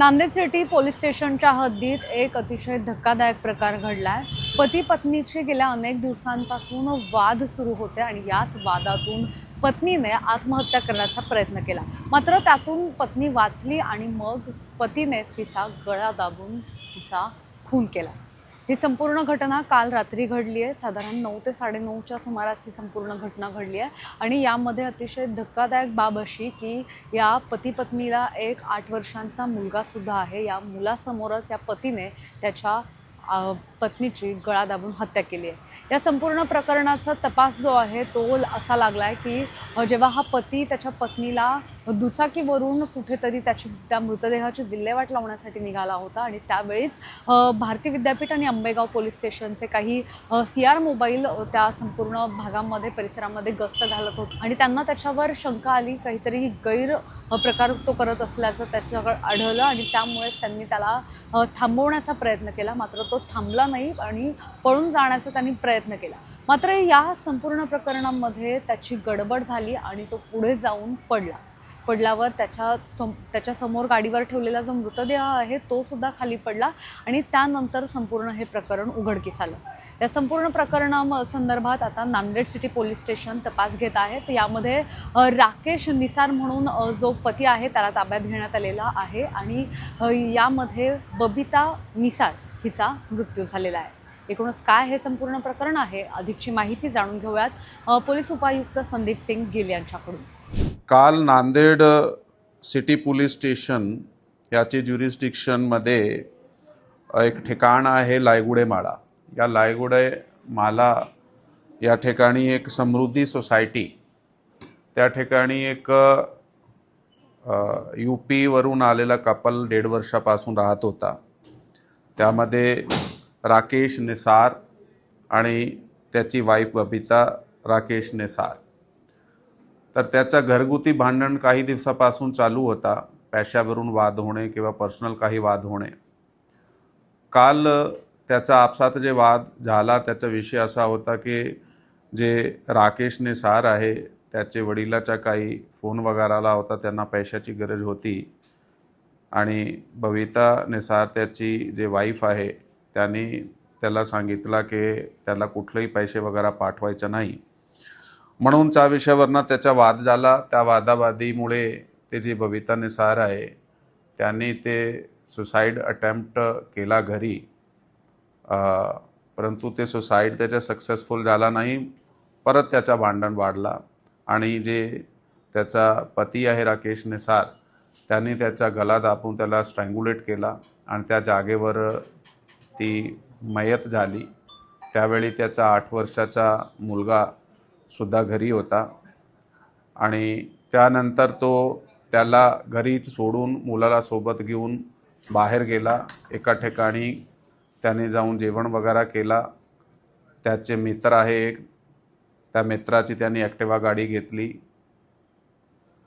Nanded city police स्टेशनच्या हद्दीत एक अतिशय धक्कादायक प्रकार घडला आहे पती पत्नीचे गेल्या अनेक दिवसांपासून वाद सुरू होते आणि याच वादातून पत्नीने आत्महत्या करण्याचा प्रयत्न केला. मात्र त्यातून पत्नी वाचली आणि मग पतीने तिचा गळा दाबून तिचा खून केला. ही संपूर्ण घटना काल रात्री घडली आहे साधारण नऊ ते साडेनऊच्या सुमारास ही संपूर्ण घटना घडली आहे आणि यामध्ये अतिशय धक्कादायक बाब अशी की या पती पत्नीला एक आठ वर्षांचा मुलगा सुद्धा आहे. या मुलासमोरच या पतीने त्याच्या पत्नीची गळा दाबून हत्या केली आहे. या संपूर्ण प्रकरणाचा तपास जो आहे तो असा लागला आहे की जेव्हा हा पती त्याच्या पत्नीला दुचाकीवरून कुठेतरी त्याची त्या मृतदेहाची विल्हेवाट लावण्यासाठी निघाला होता आणि त्यावेळीच भारती विद्यापीठ आणि आंबेगाव पोलीस स्टेशनचे काही सी आर मोबाईल त्या संपूर्ण भागामध्ये परिसरामध्ये गस्त घालत होते. आणि त्यांना त्याच्यावर शंका आली काहीतरी गैर प्रकार तो करत असल्याचं त्याच्याकडे आढळलं आणि त्यामुळेच त्यांनी त्याला थांबवण्याचा प्रयत्न केला. मात्र तो थांबला नाही आणि पळून जाण्याचा त्यांनी प्रयत्न केला. मात्र या संपूर्ण प्रकरणामध्ये त्याची गडबड झाली आणि तो पुढे जाऊन पडला. पडल्यावर त्याच्या सम त्याच्यासमोर गाडीवर ठेवलेला जो मृतदेह आहे तो सुद्धा खाली पडला आणि त्यानंतर संपूर्ण हे प्रकरण उघडकीस आलं. या संपूर्ण प्रकरणा संदर्भात आता नांदेड सिटी पोलीस स्टेशन तपास घेत आहेत यामध्ये राकेश निसार म्हणून जो पती आहे त्याला ताब्यात घेण्यात आलेला आहे आणि यामध्ये बबिता निसार हिचा मृत्यू झालेला आहे. एकूणच काय हे संपूर्ण प्रकरण आहे अधिकची माहिती जाणून घेऊयात. पोलीस उपायुक्त संदीप सिंग गिल यांच्याकडून. काल नांदेड सिटी पोलीस स्टेशन याचे ज्युरिस्डिक्शनमध्ये एक ठिकाण आहे लायगुडे माळा या लायगुडे माला या ठिकाणी एक समृद्धी सोसायटी त्या ठिकाणी एक यू पीवरून आलेला कपल दीड वर्षापासून राहत होता. त्यामध्ये राकेश निसार आणि त्याची वाईफ बबिता राकेश निसार. तर त्याचा घरगुती भांडण काही दिवसापासून चालू होता. पैशावरून वाद होणे किंवा पर्सनल काही वाद होणे. काल त्याचा आपसात जे वाद झाला त्याचा विषय असा होता की जे राकेशने सार आहे त्याचे वडिलाचा काही फोन वगैरे आला होता त्यांना पैशाची गरज होती. आणि बबिता निसार त्याची जे वाईफ आहे त्यांनी त्याला सांगितलं की त्याला कुठलेही पैसे वगैरे पाठवायचं नाही. म्हणून त्या विषयावरनं त्याचा वाद झाला. त्या वादावादीमुळे ते जे बबिता निसार आहे त्यांनी ते सुसाईड अटेम्प्ट केला घरी. परंतु ते सुसाईड त्याच्या सक्सेसफुल झाला नाही. परत त्याचा भांडण वाढला. आणि जे त्याचा पती आहे राकेश निसार त्यांनी त्याचा गला दापून त्याला स्ट्रँग्युलेट केला आणि त्या जागेवर ती मयत झाली. त्यावेळी त्याचा आठ वर्षाचा मुलगा सुद्धा घरी होता. आणि त्यानंतर तो त्याला घरीच सोडून मुलाला सोबत घेऊन बाहेर गेला. एका ठिकाणी त्याने जाऊन जेवण वगैरे केला. त्याचे मित्र आहे एक. त्या मित्राची त्यांनी ॲक्टिवा गाडी घेतली.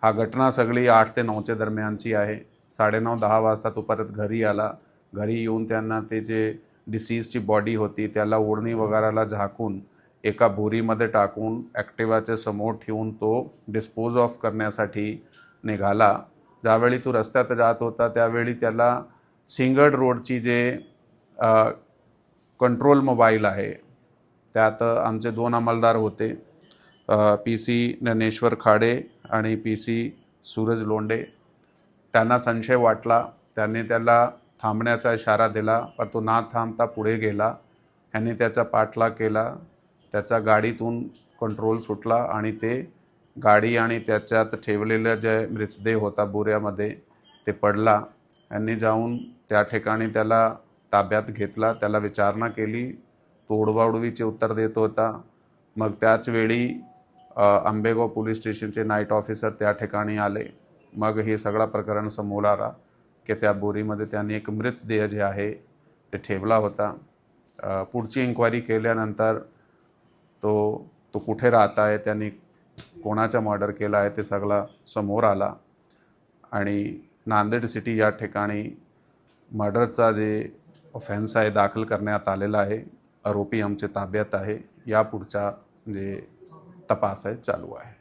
हा घटना सगळी आठ ते नऊच्या दरम्यानची आहे. साडेनऊ दहा वाजता तो परत घरी आला. घरी येऊन त्यांना ते जे डिसीजची बॉडी होती त्याला ओढणी वगैरेला झाकून एका बोरीमध्ये टाकून ॲक्टिवाच्या समोर ठेवून तो डिस्पोज ऑफ करण्यासाठी निघाला. ज्यावेळी तो रस्त्यात जात होता त्यावेळी त्याला सिंगड रोडची जे कंट्रोल मोबाईल आहे त्यात आमचे दोन अंमलदार होते. पी सी ज्ञानेश्वर खाडे आणि पी सी सूरज लोंडे. त्यांना संशय वाटला. त्याने त्याला थांबण्याचा इशारा दिला पण तो ना थांबता पुढे गेला. ह्याने त्याचा पाठलाग केला. त्याचा गाडीतून कंट्रोल सुटला आणि ते गाडी आणि त्याच्यात ठेवलेलं जे मृतदेह होता बोऱ्यामध्ये ते पडला. यांनी जाऊन त्या ठिकाणी त्याला ताब्यात घेतला. त्याला विचारणा केली. तो उडवाउडवीचे उत्तर देत होता. मग त्याचवेळी आंबेगाव पोलीस स्टेशनचे नाईट ऑफिसर त्या ठिकाणी आले. मग हे सगळा प्रकरण समोर आला की त्या बोरीमध्ये त्यांनी एक मृतदेह जे आहे ते ठेवला होता. पुढची इन्क्वायरी केल्यानंतर तो तो कुठे राहत आहे त्यांनी कोणाचा मर्डर केला आहे ते सगळा समोर आला. आणि नांदेड सिटी या ठिकाणी मर्डरचा जे ऑफेन्स आहे दाखल करण्यात आलेला आहे आरोपी आमचे ताब्यात आहे या पुढचा जे तपास आहे चालू आहे.